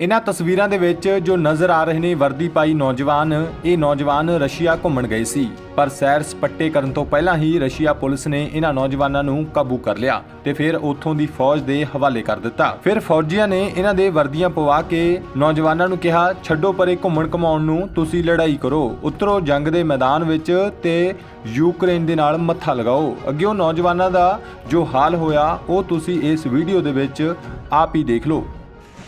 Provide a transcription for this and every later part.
ਇਹਨਾਂ ਤਸਵੀਰਾਂ ਦੇ ਵਿੱਚ ਜੋ ਨਜ਼ਰ ਆ ਰਹੇ ਨੇ ਵਰਦੀ ਪਾਈ ਨੌਜਵਾਨ, ਇਹ ਨੌਜਵਾਨ ਰਸ਼ੀਆ ਘੁੰਮਣ ਗਏ ਸੀ। ਪਰ ਸੈਰ ਸਪੱਟੇ ਕਰਨ ਤੋਂ ਪਹਿਲਾਂ ਹੀ ਰਸ਼ੀਆ ਪੁਲਿਸ ਨੇ ਇਹਨਾਂ ਨੌਜਵਾਨਾਂ ਨੂੰ ਕਾਬੂ ਕਰ ਲਿਆ ਤੇ ਫਿਰ ਉੱਥੋਂ ਦੀ ਫੌਜ ਦੇ ਹਵਾਲੇ ਕਰ ਦਿੱਤਾ। ਫਿਰ ਫੌਜੀਆਂ ਨੇ ਇਹਨਾਂ ਦੇ ਵਰਦੀਆਂ ਪਵਾ ਕੇ ਨੌਜਵਾਨਾਂ ਨੂੰ ਕਿਹਾ, ਛੱਡੋ ਪਰੇ ਘੁੰਮਣ ਘਮਾਉਣ ਨੂੰ, ਤੁਸੀਂ ਲੜਾਈ ਕਰੋ। ਉਤਰੋ ਜੰਗ ਦੇ ਮੈਦਾਨ ਵਿੱਚ ਤੇ ਯੂਕਰੇਨ ਦੇ ਨਾਲ ਮੱਥਾ ਲਗਾਓ। ਅੱਗੇ ਉਹ ਨੌਜਵਾਨਾਂ ਦਾ ਜੋ ਹਾਲ ਹੋਇਆ, ਉਹ ਤੁਸੀਂ ਇਸ ਵੀਡੀਓ ਦੇ ਵਿੱਚ ਆਪ ਹੀ ਦੇਖ ਲਓ।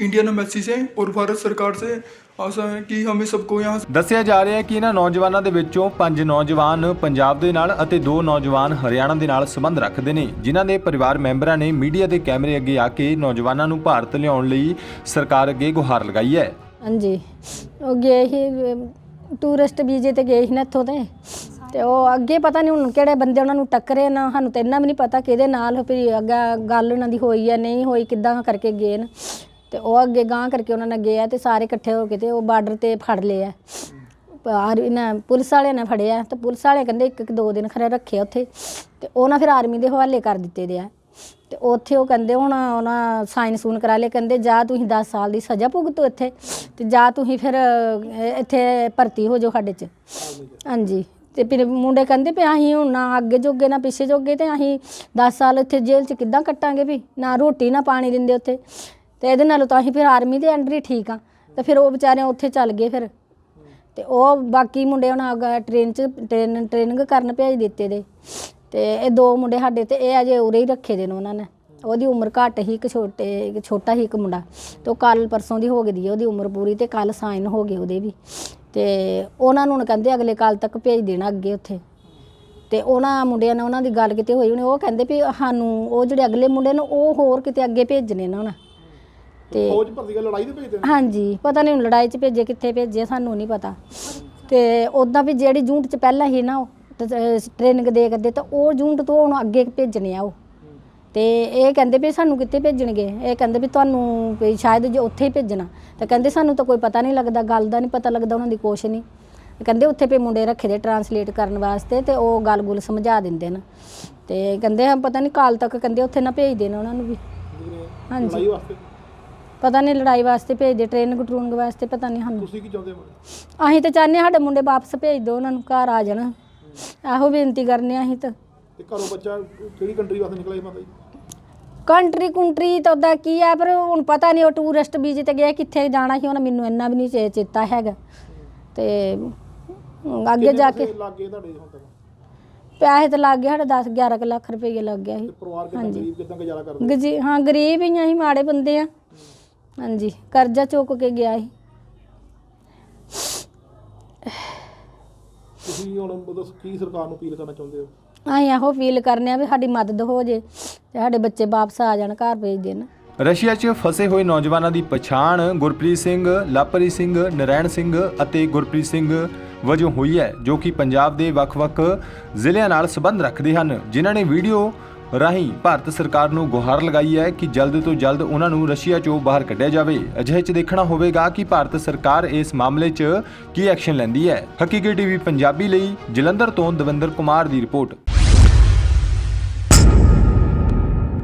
इंडियन एम्बेसी से और भारत सरकार से आशा है कि हमें सबको यहाँ ਦੱਸਿਆ ਜਾ ਰਿਹਾ ਹੈ ਕਿ ਇਹਨਾਂ ਨੌਜਵਾਨਾਂ ਦੇ ਵਿੱਚੋਂ ਪੰਜ ਨੌਜਵਾਨ ਪੰਜਾਬ ਦੇ ਨਾਲ ਅਤੇ ਦੋ ਨੌਜਵਾਨ ਹਰਿਆਣਾ ਦੇ ਨਾਲ ਸੰਬੰਧ ਰੱਖਦੇ ਨੇ ਜਿਨ੍ਹਾਂ ਦੇ ਪਰਿਵਾਰ ਮੈਂਬਰਾਂ ਨੇ ਮੀਡੀਆ ਦੇ ਕੈਮਰੇ ਅੱਗੇ ਆ ਕੇ ਨੌਜਵਾਨਾਂ ਨੂੰ ਭਾਰਤ ਲਿਆਉਣ ਲਈ ਸਰਕਾਰ ਅੱਗੇ ਗੁਹਾਰ ਲਗਾਈ ਹੈ ਹਾਂਜੀ ਉਹ ਗਏ ਸੀ ਟੂਰਿਸਟ ਵੀਜ਼ੇ ਤੇ ਗਏ ਸੀ ਨਾ ਇੱਥੋਂ ਤੇ ਤੇ ਉਹ ਅੱਗੇ ਪਤਾ ਨਹੀਂ ਹੁਣ ਕਿਹੜੇ ਬੰਦੇ ਉਹਨਾਂ ਨੂੰ ਟੱਕਰੇ ਨਾ ਸਾਨੂੰ ਤਾਂ ਇੰਨਾ ਵੀ ਨਹੀਂ ਪਤਾ ਕਿਹਦੇ ਨਾਲ ਵੀ ਅੱਗਾ ਗੱਲ ਉਹਨਾਂ ਦੀ ਹੋਈ ਆ ਨਹੀਂ ਹੋਈ ਕਿੱਦਾਂ ਕਰਕੇ ਗਏ ਨੇ ਤੇ ਉਹ ਅੱਗੇ ਗਾਂ ਕਰਕੇ ਉਹਨਾਂ ਨੇ ਗਏ ਆ ਤੇ ਸਾਰੇ ਇਕੱਠੇ ਹੋ ਕੇ ਤੇ ਉਹ ਬਾਰਡਰ ਤੇ ਫੜ ਲਏ ਆ। ਆਰ ਇਹਨਾਂ ਪੁਲਿਸ ਵਾਲਿਆਂ ਨੇ ਫੜਿਆ ਤੇ ਪੁਲਿਸ ਵਾਲੇ ਕਹਿੰਦੇ ਇੱਕ ਇੱਕ ਦੋ ਦਿਨ ਖਰੇ ਰੱਖੇ ਉੱਥੇ ਤੇ ਨਾ ਫਿਰ ਆਰਮੀ ਦੇ ਹਵਾਲੇ ਕਰ ਦਿੱਤੇ ਦੇ ਆ। ਤੇ ਉੱਥੇ ਉਹ ਕਹਿੰਦੇ ਹੁਣ ਉਹਨਾਂ ਸਾਈਨ ਸੂਨ ਕਰਾ ਲਏ ਕਹਿੰਦੇ ਜਾਂ ਤੁਸੀਂ 10 ਸਾਲ ਦੀ ਸਜ਼ਾ ਭੁਗਤੋ ਇੱਥੇ ਤੇ ਜਾਂ ਤੁਸੀਂ ਫਿਰ ਅਹ, ਇੱਥੇ ਭਰਤੀ ਹੋ ਜਾਓ ਸਾਡੇ ਚ। ਹਾਂਜੀ। ਤੇ ਫਿਰ ਮੁੰਡੇ ਕਹਿੰਦੇ ਵੀ ਅਸੀਂ ਹੁਣ ਨਾ ਅੱਗੇ ਜੋਗੇ ਨਾ ਪਿੱਛੇ ਜੋਗੇ ਤੇ ਅਸੀਂ 10 ਸਾਲ ਇੱਥੇ ਜੇਲ੍ਹ ਚ ਕਿੱਦਾਂ ਕੱਟਾਂਗੇ ਵੀ ਨਾ ਰੋਟੀ ਨਾ ਪਾਣੀ ਦਿੰਦੇ ਉੱਥੇ। ਤੇ ਇਹਦੇ ਨਾਲੋਂ ਤਾਂ ਅਸੀਂ ਫਿਰ ਆਰਮੀ ਦੇ ਅੰਡਰ ਹੀ ਠੀਕ ਆ। ਤੇ ਫਿਰ ਉਹ ਵਿਚਾਰੇ ਉੱਥੇ ਚੱਲ ਗਏ ਫਿਰ। ਤੇ ਉਹ ਬਾਕੀ ਮੁੰਡੇ ਹੁਣ ਅਗਾ ਟ੍ਰੇਨ ਚ ਟ੍ਰੇਨ ਟ੍ਰੇਨਿੰਗ ਕਰਨ ਭੇਜ ਦਿੱਤੇ ਦੇ। ਤੇ ਇਹ ਦੋ ਮੁੰਡੇ ਸਾਡੇ ਤੇ, ਇਹ ਅਜੇ ਉਰੇ ਹੀ ਰੱਖੇ ਦੇ ਨੇ ਉਹਨਾਂ ਨੇ। ਉਹਦੀ ਉਮਰ ਘੱਟ ਹੀ, ਇੱਕ ਛੋਟੇ, ਇੱਕ ਛੋਟਾ ਹੀ ਇੱਕ ਮੁੰਡਾ। ਤੇ ਉਹ ਕੱਲ ਪਰਸੋਂ ਦੀ ਹੋ ਗਈ ਦੀ ਹੈ ਉਹਦੀ ਉਮਰ ਪੂਰੀ ਤੇ ਕੱਲ ਸਾਈਨ ਹੋ ਗਏ ਉਹਦੇ ਵੀ। ਤੇ ਉਹਨਾਂ ਨੂੰ ਹੁਣ ਕਹਿੰਦੇ ਅਗਲੇ ਕੱਲ ਤੱਕ ਭੇਜ ਦੇਣਾ ਅੱਗੇ ਉੱਥੇ। ਤੇ ਉਹਨਾਂ ਮੁੰਡਿਆਂ ਨਾਲ ਉਹਨਾਂ ਦੀ ਗੱਲ ਕਿਤੇ ਹੋਈ ਉਹਨੇ ਉਹ ਕਹਿੰਦੇ ਵੀ ਸਾਨੂੰ, ਉਹ ਜਿਹੜੇ ਅਗਲੇ ਮੁੰਡੇ ਨੇ, ਉਹ ਹੋਰ ਕਿਤੇ ਅੱਗੇ ਭੇਜਣੇ ਨਾ ਉਹਨਾਂ। ਤੇ ਫੌਜ ਭਰਤੀ ਕਰ ਲੜਾਈ ਦੇ ਭੇਜਦੇ ਨੇ? ਹਾਂਜੀ ਪਤਾ ਨਹੀਂ ਹੁਣ ਲੜਾਈ 'ਚ ਭੇਜੇ ਕਿੱਥੇ ਭੇਜੇ ਸਾਨੂੰ ਨਹੀਂ ਪਤਾ। ਤੇ ਉਦਾਂ ਵੀ ਜਿਹੜੀ ਜੂਨਟ 'ਚ ਪਹਿਲਾਂ ਹੀ ਨਾ ਉਹ ਟ੍ਰੇਨਿੰਗ ਦੇ ਕਰਦੇ ਤਾਂ ਉਹ ਜੂਨਟ ਤੋਂ ਹੁਣ ਅੱਗੇ ਭੇਜਣੇ ਆ ਉਹ। ਤੇ ਇਹ ਕਹਿੰਦੇ ਵੀ ਸਾਨੂੰ ਕਿੱਥੇ ਭੇਜਣਗੇ? ਇਹ ਕਹਿੰਦੇ ਵੀ ਤੁਹਾਨੂੰ ਵੀ ਸ਼ਾਇਦ ਜੇ ਉੱਥੇ ਹੀ ਭੇਜਣਾ। ਤਾਂ ਕਹਿੰਦੇ ਸਾਨੂੰ ਤਾਂ ਕੋਈ ਪਤਾ ਨਹੀਂ ਲੱਗਦਾ ਗੱਲ ਦਾ ਨਹੀਂ ਪਤਾ ਲੱਗਦਾ ਉਹਨਾਂ ਦੀ ਕੁਛ ਨਹੀਂ। ਕਹਿੰਦੇ ਉੱਥੇ ਪੇ ਮੁੰਡੇ ਰੱਖੇ ਦੇ ਟਰਾਂਸਲੇਟ ਕਰਨ ਵਾਸਤੇ ਤੇ ਉਹ ਗੱਲ-ਗੁਲ ਸਮਝਾ ਦਿੰਦੇ ਨੇ। ਤੇ ਕਹਿੰਦੇ ਆ ਪਤਾ ਨਹੀਂ ਕਾਲ ਤੱਕ ਕਹਿੰਦੇ ਉੱਥੇ ਨਾ ਭੇਜ ਦੇਣ ਉਹਨਾਂ ਨੂੰ ਵੀ। ਹਾਂਜੀ। ਪਤਾ ਨਹੀਂ ਲੜਾਈ ਵਾਸਤੇ ਭੇਜਦੇ ਟ੍ਰੇਨਿੰਗ ਟਰੂਨਿੰਗ ਵਾਸਤੇ ਪਤਾ ਨਹੀਂ ਸਾਨੂੰ। ਤੁਸੀਂ ਕੀ ਚਾਹੁੰਦੇ ਹੋ ਅਸੀਂ ਤਾਂ ਚਾਹੁੰਦੇ ਹਾਂ ਸਾਡੇ ਮੁੰਡੇ ਵਾਪਸ ਭੇਜ ਦਿਓ ਉਹਨਾਂ ਨੂੰ ਘਰ ਆ ਜਾਣ। ਇਹੋ ਬੇਨਤੀ ਕਰਨੇ ਆ ਅਸੀਂ ਤਾਂ। ਤੇ ਘਰੋਂ ਬੱਚਾ ਕਿਹੜੀ ਕੰਟਰੀ ਵਾਸਤੇ ਨਿਕਲਿਆ ਜੀ ਮਾਤਾ ਜੀ? ਕੰਟਰੀ ਕੁੰਟਰੀ ਤਾਂ ਉਹਦਾ ਕੀ ਆ ਪਰ ਹੁਣ ਪਤਾ ਨਹੀਂ ਉਹ ਟੂਰਿਸਟ ਵੀਜ਼ੇ ਤੇ ਗਿਆ ਕਿੱਥੇ ਜਾਣਾ ਸੀ ਉਹਨਾਂ ਮੈਨੂੰ ਇੰਨਾ ਵੀ ਨਹੀਂ ਚੇ- ਚੇਤਾ ਹੈਗਾ। ਤੇ ਅੱਗੇ ਜਾ ਕੇ ਪੈਸੇ ਲੱਗ ਤੁਹਾਡੇ ਹੁਣ ਤੱਕ? ਪੈਸੇ ਤਾਂ ਲੱਗ ਗਏ ਸਾਡੇ 10 11 ਕੁ ਲੱਖ ਰੁਪਏ ਲੱਗ ਗਿਆ ਸੀ। ਤੇ ਪਰਿਵਾਰ ਕਿੰਨਾ ਗਰੀਬ ਕਿਦਾਂ ਗੁਜ਼ਾਰਾ ਕਰਦੇ? ਗਜੀ ਹਾਂ ਗਰੀਬ ਹੀ ਆ ਅਸੀਂ ਮਾੜੇ ਬੰਦੇ ਆ। ਹਾਂਜੀ ਕਰਜ਼ਾ ਚੁੱਕ ਕੇ ਗਿਆ ਸੀ। ਤੁਸੀਂ ਹੁਣ ਮਤਲਬ ਕੀ ਸਰਕਾਰ ਨੂੰ ਅਪੀਲ ਕਰਨਾ ਚਾਹੁੰਦੇ ਹੋ? ਅਸੀਂ ਇਹੋ ਫੀਲ ਕਰਨੇ ਆ ਵੀ ਸਾਡੀ ਮਦਦ ਹੋ ਜੇ ਤੇ ਸਾਡੇ ਬੱਚੇ ਵਾਪਸ ਆ ਜਾਣ ਘਰ ਭੇਜ ਦੇਣ। ਰਸ਼ੀਆ 'ਚ ਫਸੇ ਹੋਏ ਨੌਜਵਾਨਾਂ ਦੀ ਪਛਾਣ ਗੁਰਪ੍ਰੀਤ ਸਿੰਘ ਲਾਪਰੀ ਸਿੰਘ ਨਰੈਣ ਸਿੰਘ ਅਤੇ ਗੁਰਪ੍ਰੀਤ ਸਿੰਘ ਵਜੋਂ ਹੋਈ ਹੈ ਜੋ ਕਿ ਪੰਜਾਬ ਦੇ ਵੱਖ-ਵੱਖ ਜ਼ਿਲ੍ਹਿਆਂ ਨਾਲ ਸੰਬੰਧ ਰੱਖਦੇ ਹਨ ਜਿਨ੍ਹਾਂ ਨੇ ਵੀਡੀਓ ਰਾਹੀਂ ਭਾਰਤ ਸਰਕਾਰ ਨੂੰ ਗੁਹਾਰ ਲਗਾਈ ਹੈ ਕਿ ਜਲਦ ਤੋਂ ਜਲਦ ਉਹਨਾਂ ਨੂੰ ਰਸ਼ੀਆ ਚੋਂ ਬਾਹਰ ਕੱਢਿਆ ਜਾਵੇ। ਅਜਿਹੇ 'ਚ ਦੇਖਣਾ ਹੋਵੇਗਾ ਕਿ ਭਾਰਤ ਸਰਕਾਰ ਇਸ ਮਾਮਲੇ 'ਚ ਕੀ ਐਕਸ਼ਨ ਲੈਂਦੀ ਹੈ। ਹਕੀਕੀ ਟੀਵੀ ਪੰਜਾਬੀ ਲਈ ਜਲੰਧਰ ਤੋਂ ਦਵਿੰਦਰ ਕੁਮਾਰ ਦੀ ਰਿਪੋਰਟ।